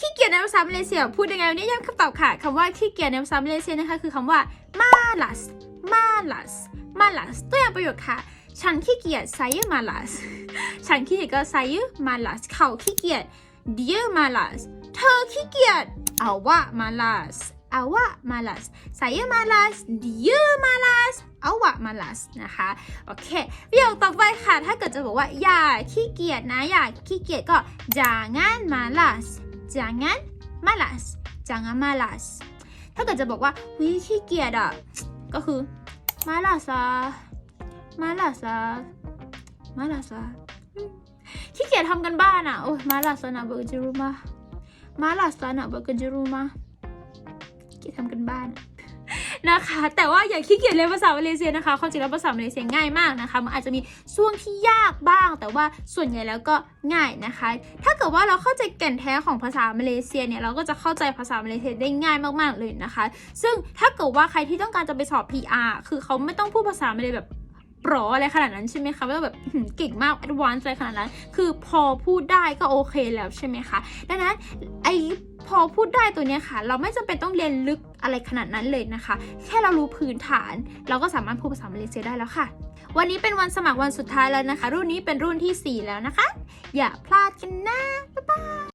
ขี้เกียจในภาษามาเลเซียพูดยังไงวันนี้ย้ำคำตอบค่ะคำว่าขี้เกียจในภาษามาเลเซียนะคะคือคำว่า malas malas malas ตัวอย่างประโยคค่ะ ฉันขี้เกียจ saya malas ฉันขี้เกียจก็ saya malas เขาขี้เกียจ dia malas เธอขี้เกียจ awak malas awak malas saya malas dia malas awak malas นะคะ โอเคประโยคต่อไปค่ะ ถ้าเกิดจะบอกว่าอย่าขี้เกียจนะอย่าขี้เกียจก็ jangan malas jangan malas jangan malas ถ้าเกิดจะบอกว่าวิขี้เกียจอะ ก็คือ malas อะ malas อะ malas อะขี้เกียจทำกันบ้านอะ โอ้ย malas อะนะเบอร์จิรุมา malas อะนะเบอร์จิรุมาขี้ทำกันบ้าน นะคะ แต่ว่าอย่าขี้เกียจเรียนภาษามาเลเซียนะคะความจริงแล้วภาษามาเลเซียง่ายมากนะคะ มันอาจจะมีช่วงที่ยากบ้าง แต่ว่าส่วนใหญ่แล้วก็ง่ายนะคะ ถ้าเกิดว่าเราเข้าใจแก่นแท้ของภาษามาเลเซียเนี่ยเราก็จะเข้าใจภาษามาเลเซียได้ง่ายมากๆเลยนะคะ ซึ่งถ้าเกิดว่าใครที่ต้องการจะไปสอบ PR คือเขาไม่ต้องพูดภาษามาเลยแบบปรออะไรขนาดนั้นใช่ไหมคะไม่ต้องแบบเก่งมาก advanced อะไรขนาดนั้น คือพอพูดได้ก็โอเคแล้วใช่ไหมคะ ดังนั้นไอ พอพูดได้ตัวเนี้ยค่ะ เราไม่จำเป็นต้องเรียนลึกอะไรขนาดนั้นเลยนะคะ แค่เรารู้พื้นฐาน เราก็สามารถพูดภาษามาเลเซียได้แล้วค่ะ วันนี้เป็นวันสมัครวันสุดท้ายแล้วนะคะ รุ่นนี้เป็นรุ่นที่ 4 แล้วนะคะ อย่าพลาดกันนะ บ๊ายบาย